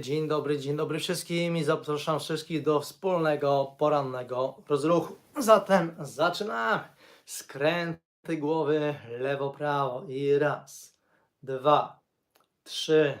Dzień dobry, dzień dobry wszystkim i zapraszam wszystkich do wspólnego porannego rozruchu. Zatem zaczynamy. Skręty głowy lewo-prawo i raz, dwa, trzy,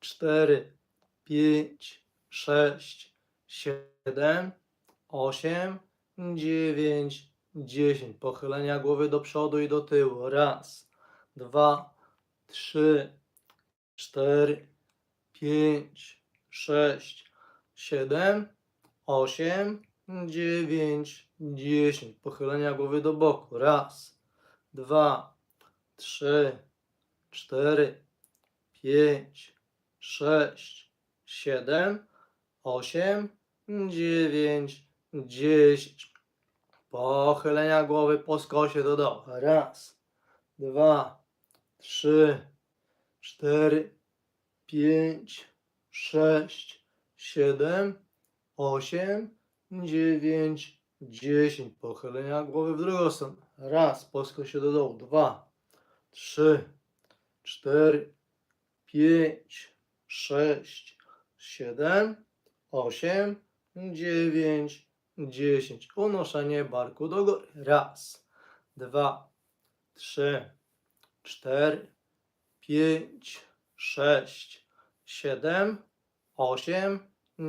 cztery, pięć, sześć, siedem, osiem, dziewięć, dziesięć. Pochylenia głowy do przodu i do tyłu. Raz, dwa, trzy, cztery, pięć, sześć, siedem, osiem, dziewięć, dziesięć. Pochylenia głowy do boku. Raz, dwa, trzy, cztery, pięć, sześć, siedem, osiem, dziewięć, dziesięć. Pochylenia głowy po skosie do dołu. Raz, dwa, trzy, cztery, pięć, sześć, siedem, osiem, dziewięć, dziesięć. Pochylenia głowy w drugą stronę. Raz, poskocz się do dołu. Dwa, trzy, cztery, pięć, sześć, siedem, osiem, dziewięć, dziesięć. Unoszenie barku do góry. Raz, dwa, trzy, cztery, pięć, sześć, siedem, osiem,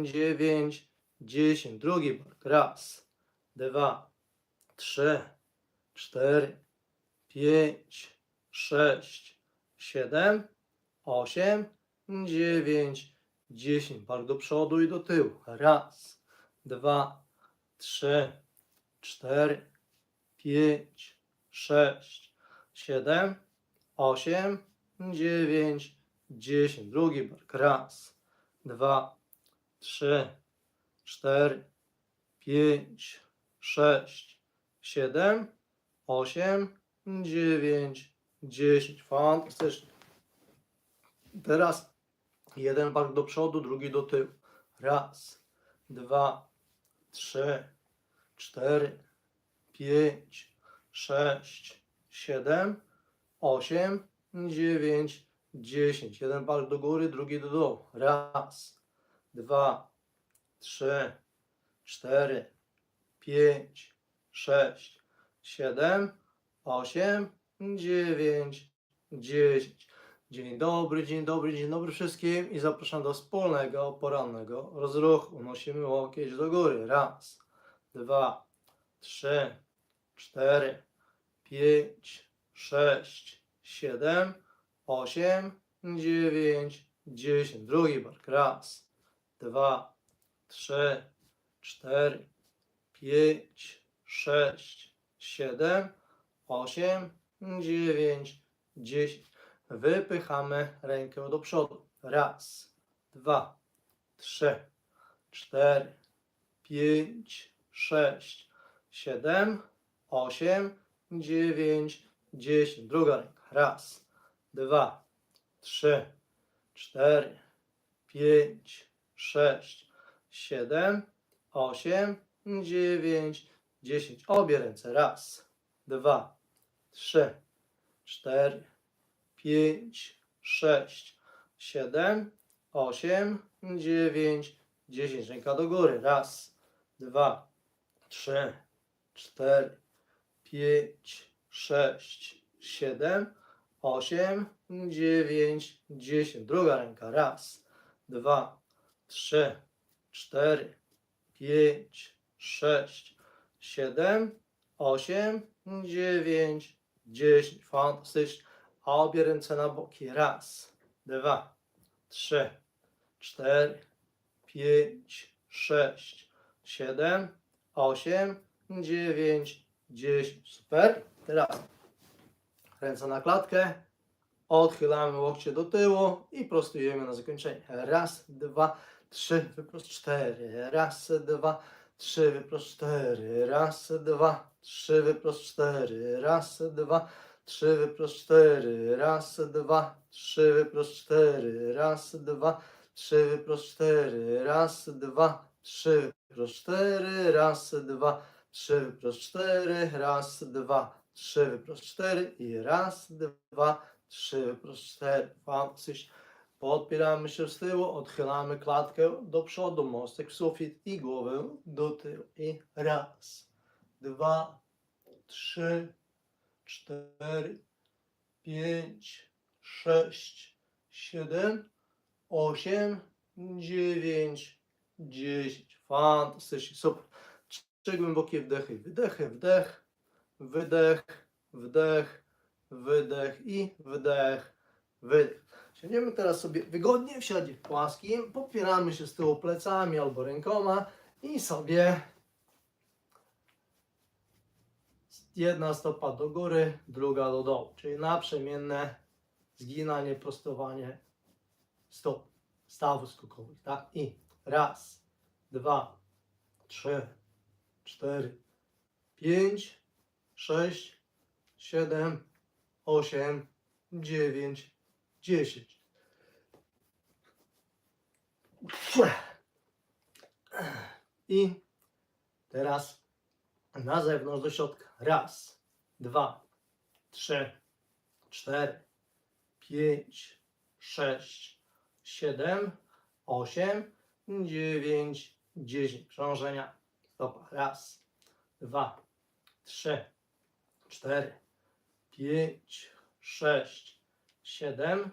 dziewięć, dziesięć. Drugi bark. Raz, dwa, trzy, cztery, pięć, sześć, siedem, osiem, dziewięć, dziesięć. Bark do przodu i do tyłu. Raz, dwa, trzy, cztery, pięć, sześć, siedem, osiem, dziewięć, dziesięć. Drugi bark. Raz, dwa, trzy, cztery, pięć, sześć, siedem, osiem, dziewięć, dziesięć. Fantastycznie. Teraz jeden bark do przodu, drugi do tyłu. Raz, dwa, trzy, cztery, pięć, sześć, siedem, osiem, dziewięć, dziesięć. Jeden bark do góry, drugi do dołu. Raz, dwa, trzy, cztery, pięć, sześć, siedem, osiem, dziewięć, dziesięć. Dzień dobry, dzień dobry, dzień dobry wszystkim i zapraszam do wspólnego porannego rozruchu. Unosimy łokieć do góry. Raz, dwa, trzy, cztery, pięć, sześć, siedem, osiem, dziewięć, dziesięć. Drugi bark. Raz, dwa, trzy, cztery, pięć, sześć, siedem, osiem, dziewięć, dziesięć. Wypychamy rękę do przodu. Raz, dwa, trzy, cztery, pięć, sześć, siedem, osiem, dziewięć, dziesięć. Druga ręka. Raz, dwa, trzy, cztery, pięć, sześć, siedem, osiem, dziewięć, dziesięć. Obie ręce. Raz, dwa, trzy, cztery, pięć, sześć, siedem, osiem, dziewięć, dziesięć. Ręka do góry. Raz, dwa, trzy, cztery, pięć, sześć, siedem, osiem, dziewięć, dziesięć. Druga ręka. Raz, dwa, trzy, cztery, pięć, sześć, siedem, osiem, dziewięć, dziesięć. Fantastycznie. A obie ręce na boki. Raz, dwa, trzy, cztery, pięć, sześć, siedem, osiem, dziewięć, dziesięć. Super. Teraz ręce na klatkę. Odchylamy łokcie do tyłu i prostujemy na zakończenie. Raz, dwa, trzy, wyprost cztery. Raz, dwa, trzy, wyprost cztery. Raz, dwa, trzy, wyprost cztery. Raz, dwa, trzy, wyprost cztery. Raz, dwa, trzy, wyprost cztery. Raz, dwa, trzy, wyprost cztery. Raz, dwa, trzy, wyprost cztery. Raz, dwa, trzy, wyprost cztery. Raz, dwa, trzy, wyprost cztery. I raz, dwa, trzy, wyprost cztery. Fantastycznie. Podpieramy się z tyłu, odchylamy klatkę do przodu, mostek w sufit i głowę do tyłu. I raz, dwa, trzy, cztery, pięć, sześć, siedem, osiem, dziewięć, dziesięć. Fantastycznie, super. Trzy głębokie wdechy, wydechy, wdech, wydech, wdech, wydech i wdech, wydech. Siądziemy teraz sobie wygodnie w siadzie płaskim, podpieramy się z tyłu plecami albo rękoma i sobie jedna stopa do góry, druga do dołu, czyli naprzemienne zginanie, prostowanie stóp, stawów skokowych, tak? I raz, dwa, trzy, cztery, pięć, sześć, siedem, osiem, dziewięć, dziesięć. I teraz na zewnątrz do środka. Raz, dwa, trzy, cztery, pięć, sześć, siedem, osiem, dziewięć, dziesięć. Krążenia. Stopa. Raz, dwa, trzy, cztery, pięć, sześć, siedem,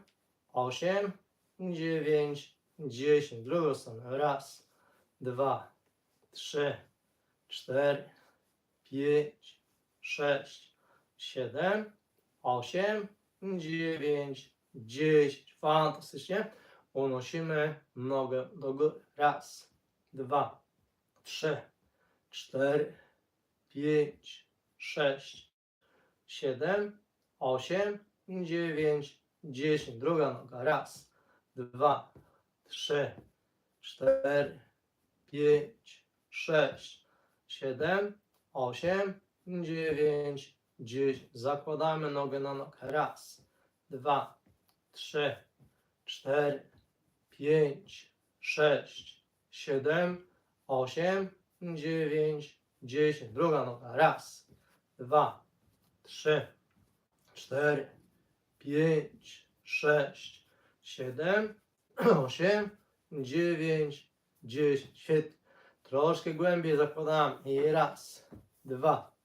osiem, dziewięć, dziesięć. Drugą stronę. Raz, dwa, trzy, cztery, pięć, sześć, siedem, osiem, dziewięć, dziesięć. Fantastycznie. Unosimy nogę do góry. Raz, dwa, trzy, cztery, pięć, sześć, siedem, osiem, dziewięć, dziesięć. Druga noga. Raz, dwa, trzy, cztery, pięć, sześć, siedem, osiem, dziewięć, dziesięć. Zakładamy nogę na nogę. Raz, dwa, trzy, cztery, pięć, sześć, siedem, osiem, dziewięć, dziesięć. Druga noga. Raz, dwa, trzy, cztery, pięć, sześć, siedem, osiem, dziewięć, dziesięć. Świetnie. Troszkę głębiej zakładamy. I raz, dwa,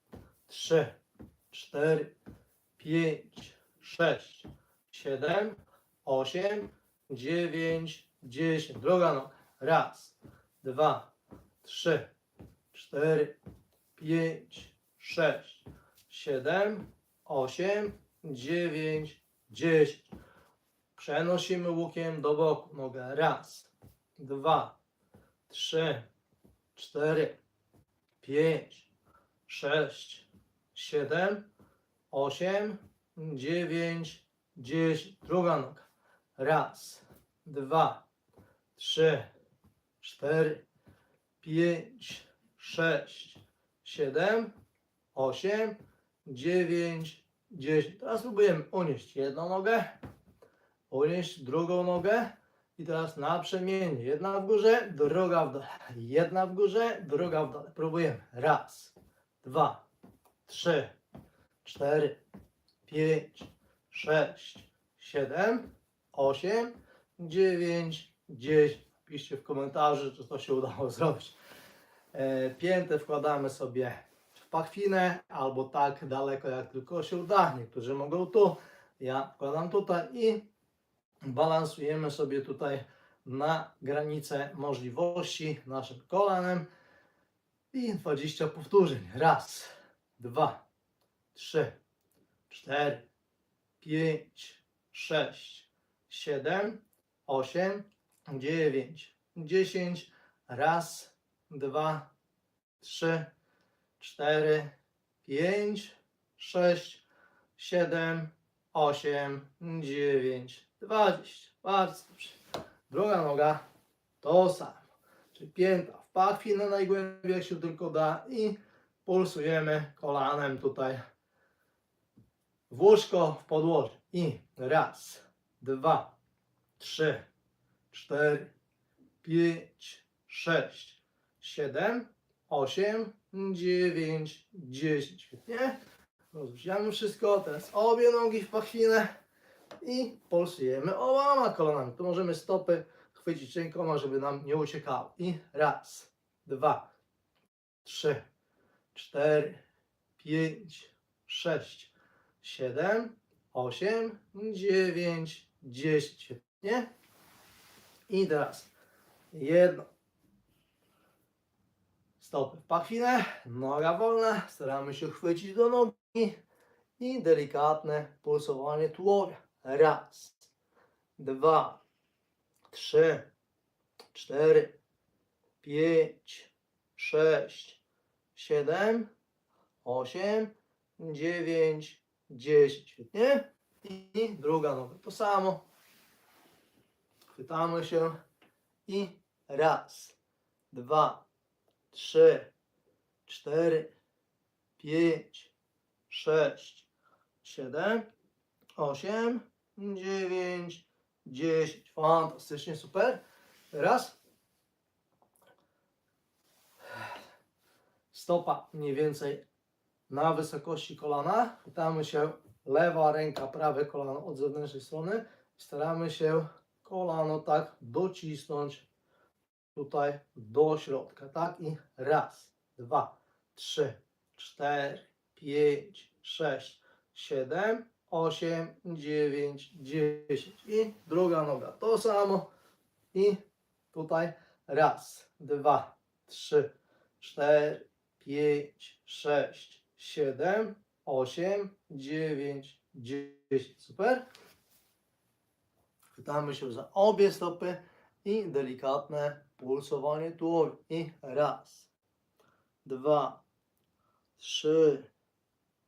trzy, cztery, pięć, sześć, siedem, osiem, dziewięć, dziesięć. Druga noga. Raz, dwa, trzy, cztery, pięć, sześć, siedem, osiem, dziewięć, dziesięć. Przenosimy łukiem do boku. Nogę. Raz, dwa, trzy, cztery, pięć, sześć, siedem, osiem, dziewięć, dziesięć. Druga noga. Raz, dwa, trzy, cztery, pięć, sześć, siedem, osiem, dziewięć, dziesięć. Teraz spróbujemy unieść jedną nogę, unieść drugą nogę i teraz naprzemiennie. Jedna w górze, druga w dole. Jedna w górze, druga w dole. Próbujemy. Raz, dwa, trzy, cztery, pięć, sześć, siedem, osiem, dziewięć, dziesięć. Piszcie w komentarzu, czy to się udało zrobić. E, Piętę wkładamy sobie pachwinę albo tak daleko jak tylko się uda. Niektórzy mogą tu, ja wkładam tutaj i balansujemy sobie tutaj na granicę możliwości naszym kolanem i 20 powtórzeń. Raz, dwa, trzy, cztery, pięć, sześć, siedem, osiem, dziewięć, dziesięć. Raz, dwa, trzy, cztery, pięć, sześć, siedem, osiem, dziewięć, dwadzieścia. Bardzo dobrze. Druga noga to samo. Czyli pięta w pachwinę najgłębiej jak się tylko da i pulsujemy kolanem tutaj w łóżko, w podłoże. I raz, dwa, trzy, cztery, pięć, sześć, siedem, osiem, dziewięć, dziesięć. Świetnie. Rozluźniamy wszystko. Teraz obie nogi w pachwinę i pulsujemy oboma kolanami. Tu możemy stopy chwycić rękoma, żeby nam nie uciekało. I raz, dwa, trzy, cztery, pięć, sześć, siedem, osiem, dziewięć, dziesięć. Świetnie. I teraz jedno. Stopy w pachwinę, noga wolna, staramy się chwycić do nogi i delikatne pulsowanie tułowia. Raz, dwa, trzy, cztery, pięć, sześć, siedem, osiem, dziewięć, dziesięć. Świetnie. I druga noga. To samo. Chwytamy się i raz, dwa, trzy, cztery, pięć, sześć, siedem, osiem, dziewięć, dziesięć. Fantastycznie, super. Teraz stopa mniej więcej na wysokości kolana. Chwytamy się lewa ręka, prawe kolano od zewnętrznej strony. Staramy się kolano tak docisnąć tutaj do środka, tak? I raz, dwa, trzy, cztery, pięć, sześć, siedem, osiem, dziewięć, dziesięć. I druga noga to samo. I tutaj raz, dwa, trzy, cztery, pięć, sześć, siedem, osiem, dziewięć, dziesięć. Super. Chwytamy się za obie stopy i delikatne pulsowanie tułowia. I raz, dwa, trzy,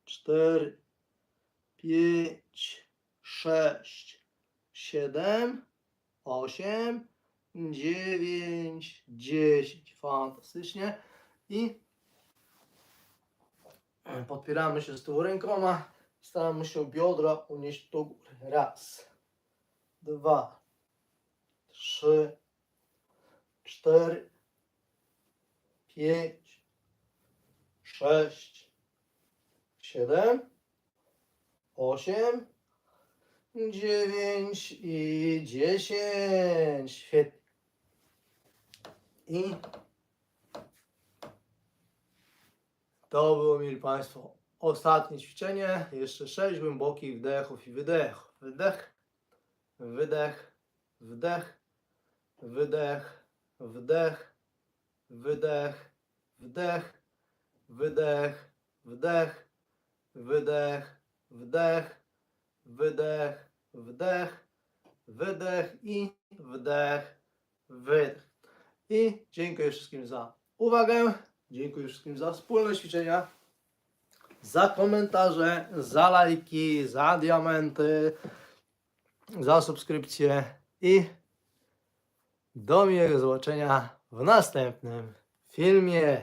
cztery, pięć, sześć, siedem, osiem, dziewięć, dziesięć. Fantastycznie. I podpieramy się z tyłu rękoma. Staramy się biodra unieść do góry. Raz, dwa, trzy, cztery, pięć, sześć, siedem, osiem, dziewięć i dziesięć. Świetnie. I to było, mieli Państwo, ostatnie ćwiczenie. Jeszcze sześć głębokich wdechów i wydechów. Wydech, wydech, wdech, wydech, wdech, wydech, wdech, wydech, wdech, wydech, wdech, wydech, wdech, wydech i wdech, wydech. I dziękuję wszystkim za uwagę. Dziękuję wszystkim za wspólne ćwiczenia, za komentarze, za lajki, za diamenty, za subskrypcje i do miłego zobaczenia w następnym filmie.